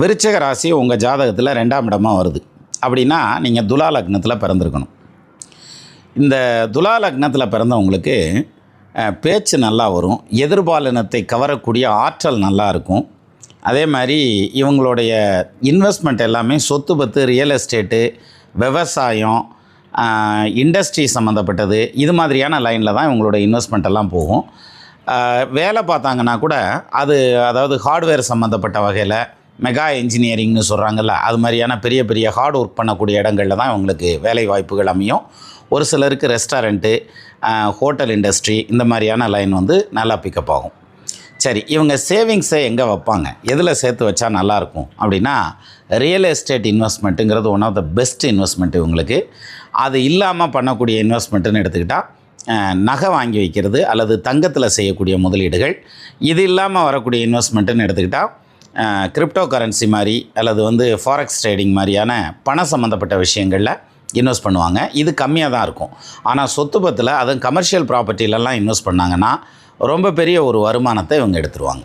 விருச்சக ராசி உங்கள் ஜாதகத்தில் ரெண்டாம் இடமாக வருது. அப்படின்னா நீங்கள் துலா லக்னத்தில் பிறந்திருக்கணும். இந்த துலா லக்னத்தில் பிறந்தவங்களுக்கு பேச்சு நல்லா வரும். எதிர்பாலினத்தை கவரக்கூடிய ஆற்றல் நல்லா இருக்கும். அதே மாதிரி இவங்களுடைய இன்வெஸ்ட்மெண்ட் எல்லாமே சொத்து பத்து ரியல் எஸ்டேட்டு விவசாயம் இண்டஸ்ட்ரி சம்மந்தப்பட்டது இது மாதிரியான லைனில் தான் இவங்களோட இன்வெஸ்ட்மெண்ட் எல்லாம் போகும். வேலை பார்த்தாங்கன்னா கூட அது அதாவது ஹார்ட்வேர் சம்மந்தப்பட்ட வகையில் மெகா இன்ஜினியரிங்னு சொல்கிறாங்கல்ல அது மாதிரியான பெரிய பெரிய ஹார்ட் ஒர்க் பண்ணக்கூடிய இடங்களில் தான் இவங்களுக்கு வேலை வாய்ப்புகள் அமையும். ஒரு சிலருக்கு ரெஸ்டாரண்ட்டு ஹோட்டல் இண்டஸ்ட்ரி இந்த மாதிரியான லைன் வந்து நல்லா பிக்கப் ஆகும். சரி இவங்க சேவிங்ஸை எங்கே வைப்பாங்க? எதில் சேர்த்து வச்சா நல்லாயிருக்கும் அப்படின்னா real estate இன்வெஸ்ட்மெண்ட்டுங்கிறது one of the best investment இவங்களுக்கு. அது இல்லாமல் பண்ணக்கூடிய இன்வெஸ்ட்மெண்ட்டுன்னு எடுத்துக்கிட்டால் நகை வாங்கி வைக்கிறது அல்லது தங்கத்தில் செய்யக்கூடிய முதலீடுகள். இது இல்லாமல் வரக்கூடிய இன்வெஸ்ட்மெண்ட்டுன்னு எடுத்துக்கிட்டால் கிரிப்டோ கரன்சி மாதிரி அல்லது வந்து ஃபாரெக்ஸ் ட்ரேடிங் மாதிரியான பண சம்மந்தப்பட்ட விஷயங்களில் இன்வெஸ்ட் பண்ணுவாங்க. இது கம்மியாக தான் இருக்கும். ஆனால் சொத்து பத்தில் அதுவும் கமர்ஷியல் ப்ராப்பர்ட்டிலலாம் இன்வெஸ்ட் பண்ணாங்கன்னா ரொம்ப பெரிய ஒரு வருமானத்தை இவங்க எடுத்துருவாங்க.